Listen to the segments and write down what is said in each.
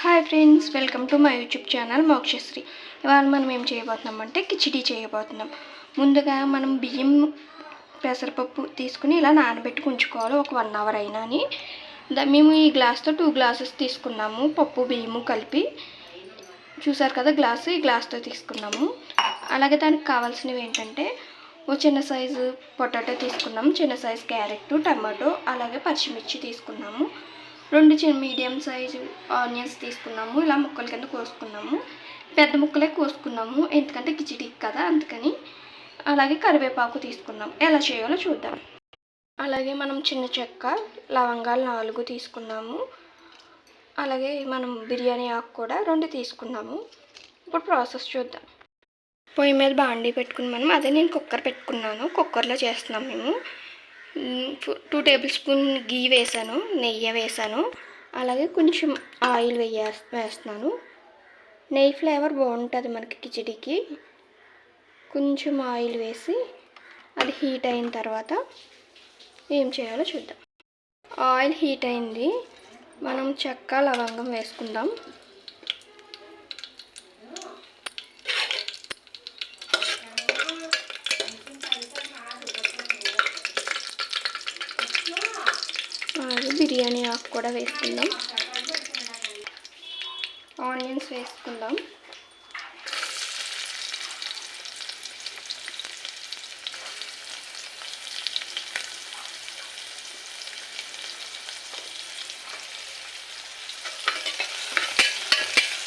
Hi friends welcome to my YouTube channel Mokshasri. ఇవాళ మనం ఏం చేయబోతున్నాం అంటే కిచిడీ చేయబోతున్నాం. ముందుగా మనం బియ్యం పెసరపప్పు తీసుకుని ఇలా నానబెట్టుకు ఉంచుకోవాలి. ఒక వన్ అవర్ అయినా అని దా- మేము ఈ గ్లాస్తో టూ గ్లాసెస్ తీసుకున్నాము. పప్పు బియ్యము కలిపి. చూసారు కదా గ్లాసు ఈ గ్లాస్తో తీసుకున్నాము. అలాగే దానికి కావాల్సినవి ఏంటంటే ఓ చిన్న సైజు పొటాటో తీసుకున్నాము. చిన్న సైజు క్యారెట్ టమాటో అలాగే పచ్చిమిర్చి తీసుకున్నాము. రెండు చిన్న మీడియం సైజు ఆనియన్స్ తీసుకున్నాము. ఇలా ముక్కల కింద కోసుకున్నాము. పెద్ద ముక్కలే కోసుకున్నాము. ఎందుకంటే కిచిడికి కదా అందుకని అలాగే కరివేపాకు తీసుకున్నాం. ఎలా చేయాలో చూద్దాం. అలాగే మనం చిన్న చెక్క లవంగాలు నాలుగు తీసుకున్నాము. అలాగే మనం బిర్యానీ ఆకు కూడా రెండు తీసుకున్నాము. ఇప్పుడు ప్రాసెస్ చూద్దాం. పొయ్యి మీద బాండీ పెట్టుకుని మనం. అదే నేను కుక్కర్ పెట్టుకున్నాను. కుక్కర్లో చేస్తున్నాం మేము. టూ టేబుల్ స్పూన్ గీ వేసాను నెయ్యి వేసాను. అలాగే కొంచెం ఆయిల్ వేయ వేస్తున్నాను. నెయ్యి ఫ్లేవర్ బాగుంటుంది మనకి కిచడీకి. కొంచెం ఆయిల్ వేసి అది హీట్ అయిన తర్వాత ఏం చేయాలో చూద్దాం. ఆయిల్ హీట్ అయింది. మనం చెక్క లవంగం వేసుకుందాం అలాగే బిర్యానీ ఆకు కూడా వేసుకుందాం. ఆనియన్స్ వేసుకుందాం.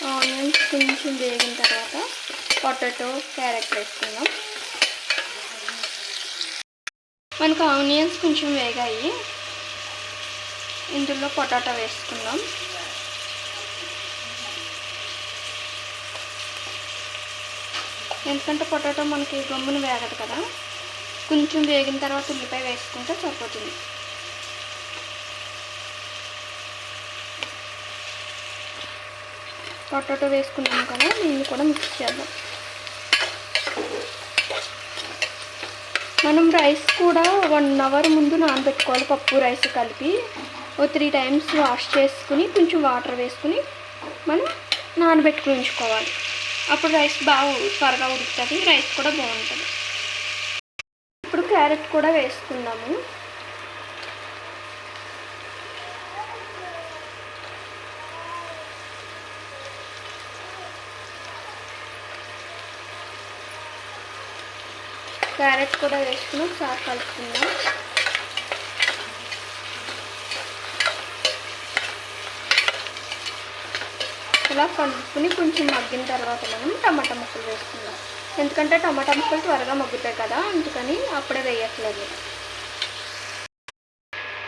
ఆనియన్స్ కొంచెం వేగిన తర్వాత పొటాటో క్యారెట్ వేసుకుందాం. మనకు ఆనియన్స్ కొంచెం వేగాయి. ఇందులో పొటాటో వేసుకుందాం. ఎందుకంటే పొటాటో మనకి గమ్మున వేగదు కదా. కొంచెం వేగిన తర్వాత ఉల్లిపాయ వేసుకుంటే సరిపోతుంది. పొటాటో వేసుకున్నాం కదా దీన్ని కూడా మిక్స్ చేద్దాం. మనం రైస్ కూడా వన్ అవర్ ముందు నానబెట్టుకోవాలి పప్పు రైస్ కలిపి. ఓ త్రీ టైమ్స్ వాష్ చేసుకుని కొంచెం వాటర్ వేసుకుని మనం నానబెట్టుకుని ఉంచుకోవాలి. అప్పుడు రైస్ బాగా త్వరగా ఉడుకుతుంది రైస్ కూడా బాగుంటుంది. ఇప్పుడు క్యారెట్ కూడా వేసుకుందాము. క్యారెట్ కూడా వేసుకుని ఒకసారి కలుపుకుందాం. ఇలా కలుపుకుని కొంచెం మగ్గిన తర్వాత మనం టమాటా ముక్కలు వేసుకుందాం. ఎందుకంటే టమాటా ముక్కలు త్వరగా మగ్గుతాయి కదా అందుకని అప్పుడే వేయట్లేదు.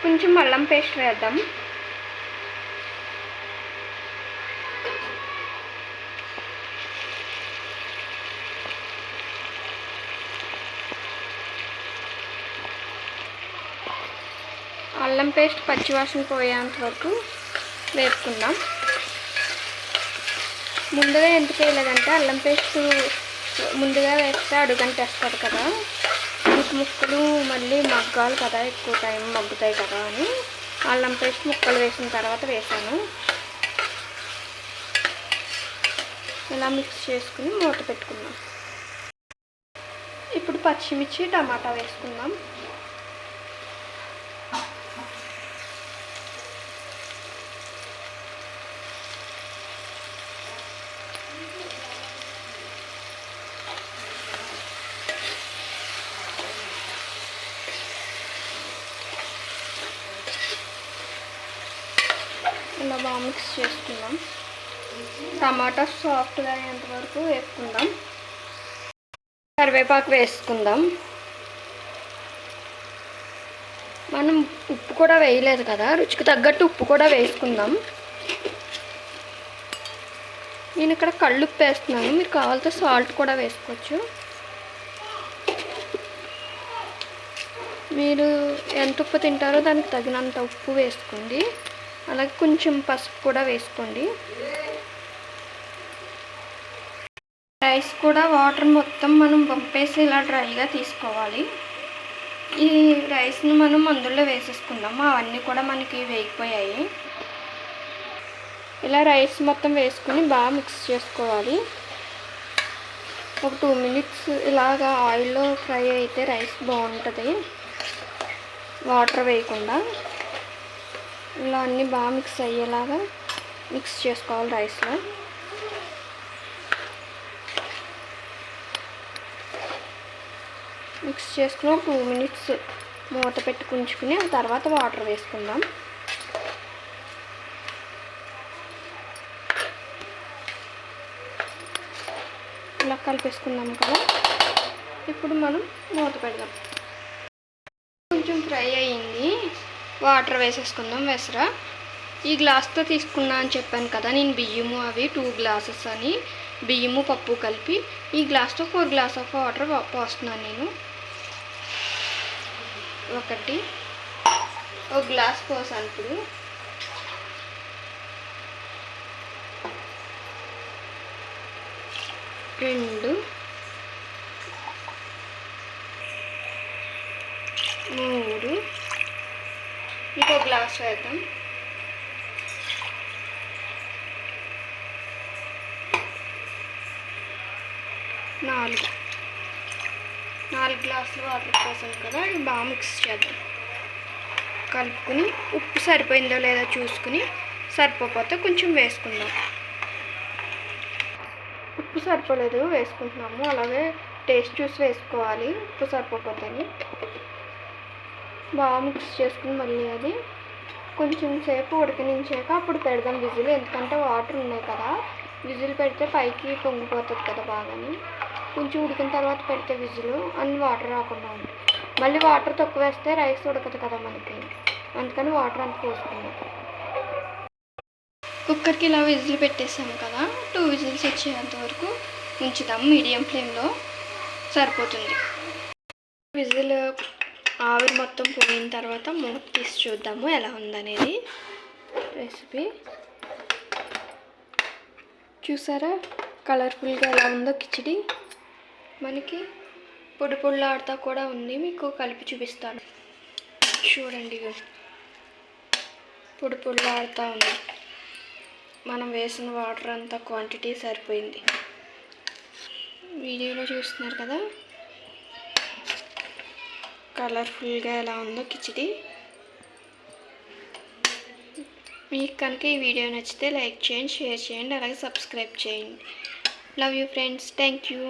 కొంచెం అల్లం పేస్ట్ వేద్దాం. అల్లం పేస్ట్ పచ్చివాసన పోయేంత వరకు వేపుకుందాం. ముందుగా ఎందుకు వేయలేదంటే అల్లం పేస్ట్ ముందుగా వేస్తే అడుగంటేస్తుంది కదా. ముక్కు ముక్కలు మళ్ళీ మగ్గాలి కదా ఎక్కువ టైం మగ్గుతాయి కదా అని. అల్లం పేస్ట్ ముక్కలు వేసిన తర్వాత వేసాను. ఇలా మిక్స్ చేసుకుని మూత పెట్టుకుందాం ఇప్పుడు పచ్చిమిర్చి టమాటా వేసుకుందాం ఇలా బాగా మిక్స్ చేసుకుందాం. టమాటా సాఫ్ట్గా అయ్యేంత వరకు వేసుకుందాం కరివేపాకు వేసుకుందాం. మనం ఉప్పు కూడా వేయలేదు కదా రుచికి తగ్గట్టు ఉప్పు కూడా వేసుకుందాం. నేను ఇక్కడ కళ్ళుప్పు వేస్తున్నాను. మీరు కావాలితే సాల్ట్ కూడా వేసుకోవచ్చు. మీరు ఎంత ఉప్పు తింటారో దానికి తగినంత ఉప్పు వేసుకోండి. అలాగే కొంచెం పసుపు కూడా వేసుకోండి. రైస్ కూడా వాటర్ మొత్తం మనం పంపేసి ఇలా డ్రైగా తీసుకోవాలి. ఈ రైస్ని మనం అందులో వేసేసుకుందాము. అవన్నీ కూడా మనకి వేగిపోయాయి. ఇలా రైస్ మొత్తం వేసుకుని బాగా మిక్స్ చేసుకోవాలి. ఒక టూ మినిట్స్ ఇలాగా ఆయిల్లో ఫ్రై అయితే రైస్ బాగుంటుంది. వాటర్ వేయకుండా. ఇలా అన్నీ బాగా మిక్స్ అయ్యేలాగా మిక్స్ చేసుకోవాలి రైస్లో మిక్స్ చేసుకుని ఒక టూ మినిట్స్ మూత పెట్టి ఉంచుకుని ఆ తర్వాత వాటర్ వేసుకుందాం. ఇలా కలిపేసుకున్నాం కదా. ఇప్పుడు మనం మూత పెడదాం కొంచెం ఫ్రై అయ్యింది వాటర్ వేసేసుకుందాం వెసర. ఈ గ్లాస్తో తీసుకున్నా అని చెప్పాను కదా నేను బియ్యము అవి టూ గ్లాసెస్ అని బియ్యము పప్పు కలిపి ఈ గ్లాస్తో ఫోర్ గ్లాస్ ఆఫ్ వాటర్ పోస్తున్నాను నేను. ఒకటి ఒక గ్లాస్ పోసాను ఇప్పుడు. రెండు మూడు ఇంకో గ్లాస్ వేద్దాం. నాలుగు. నాలుగు గ్లాసులు వాటర్ పోసాను కదా ఇవి బాగా మిక్స్ చేద్దాం. కలుపుకుని ఉప్పు సరిపోయిందో లేదో చూసుకుని సరిపోతే కొంచెం వేసుకుందాం. ఉప్పు సరిపోలేదు వేసుకుంటున్నాము అలాగే టేస్ట్ చూసి వేసుకోవాలి ఉప్పు సరిపోతే బాగా మిక్స్ చేసుకుని మళ్ళీ అది కొంచెం సేపు ఉడకనించాక అప్పుడు పెడదాం విజిల్. ఎందుకంటే వాటర్ ఉన్నాయి కదా. విజిల్ పెడితే పైకి పొంగిపోతుంది కదా బాగాని. కొంచెం ఉడికిన తర్వాత పెడితే విజిల్ అన్ని వాటర్ రాకుండా ఉంటుంది మళ్ళీ వాటర్ తక్కువ వేస్తే రైస్ ఉడకదు కదా మనకి. అందుకని వాటర్ అంత పోసుకున్నాం. కుక్కర్కి ఇలా విజిల్ పెట్టేసాము కదా. టూ విజిల్స్ వచ్చేంత వరకు ఉంచుదాం. మీడియం ఫ్లేమ్లో సరిపోతుంది. విజిల్ ఆవిరి మొత్తం పోయిన తర్వాత మూత తీసి చూద్దాము ఎలా ఉందనేది. రెసిపీ చూసారా? కలర్ఫుల్గా ఎలా ఉందో కిచిడి. మనకి పొడి పొడిలాడుతా కూడా ఉంది. మీకు కలిపి చూపిస్తాను. చూడండి పొడి పొడిలాడుతూ ఉంది. మనం వేసిన వాటర్ అంతా క్వాంటిటీ సరిపోయింది. వీడియోలో చూస్తున్నారు కదా? కలర్ఫుల్గా ఎలా ఉందో కిచిడి. మీకు కనుక ఈ వీడియో నచ్చితే లైక్ చేయండి షేర్ చేయండి అలాగే సబ్స్క్రైబ్ చేయండి. Love you friends thank you